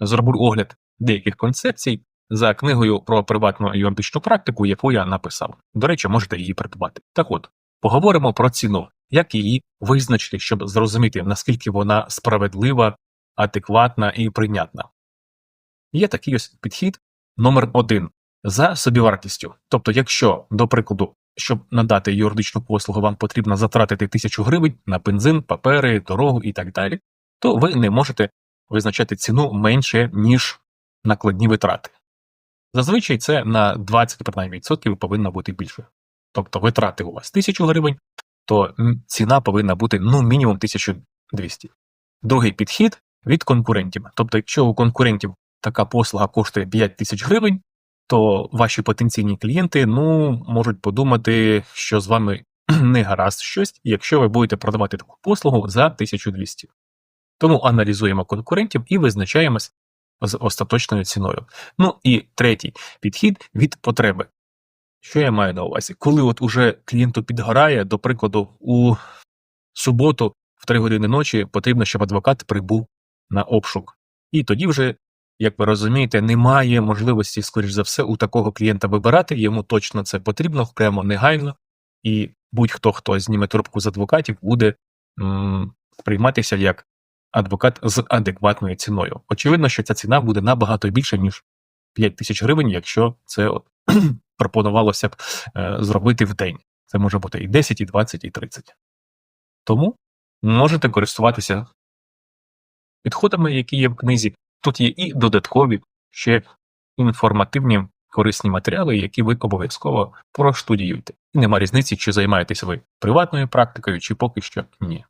зроблю огляд деяких концепцій за книгою про приватну юридичну практику, яку я написав. До речі, можете її придбати. Так от, поговоримо про ціну, як її визначити, щоб зрозуміти, наскільки вона справедлива, адекватна і прийнятна. Є такий ось підхід номер один за собівартістю. Тобто, якщо, до прикладу, щоб надати юридичну послугу, вам потрібно затратити тисячу гривень на бензин, папери, дорогу і так далі, то ви не можете визначати ціну менше, ніж накладні витрати. Зазвичай це на 20 принаймні, відсотків повинно бути більше. Тобто витрати у вас 1000 гривень, то ціна повинна бути ну мінімум 1200. Другий підхід від конкурентів. Тобто, якщо у конкурентів така послуга коштує 5000 гривень, то ваші потенційні клієнти ну, можуть подумати, що з вами не гаразд щось, якщо ви будете продавати таку послугу за 1200. Тому аналізуємо конкурентів і визначаємось з остаточною ціною. Ну і третій підхід від потреби. Що я маю на увазі? Коли от уже клієнту підгорає, до прикладу, у суботу в 3 години ночі потрібно, щоб адвокат прибув на обшук. І тоді вже, як ви розумієте, немає можливості, скоріш за все, у такого клієнта вибирати, йому точно це потрібно прямо негайно, і будь-хто, хто зніме трубку з адвокатів, буде м, сприйматися як адвокат з адекватною ціною. Очевидно, що ця ціна буде набагато більше, ніж 5 тисяч гривень, якщо це от, пропонувалося б е, зробити в день. Це може бути і 10, і 20, і 30. Тому можете користуватися підходами, які є в книзі. Тут є і додаткові ще інформативні корисні матеріали, які ви обов'язково проштудіюєте. І нема різниці, чи займаєтесь ви приватною практикою, чи поки що ні.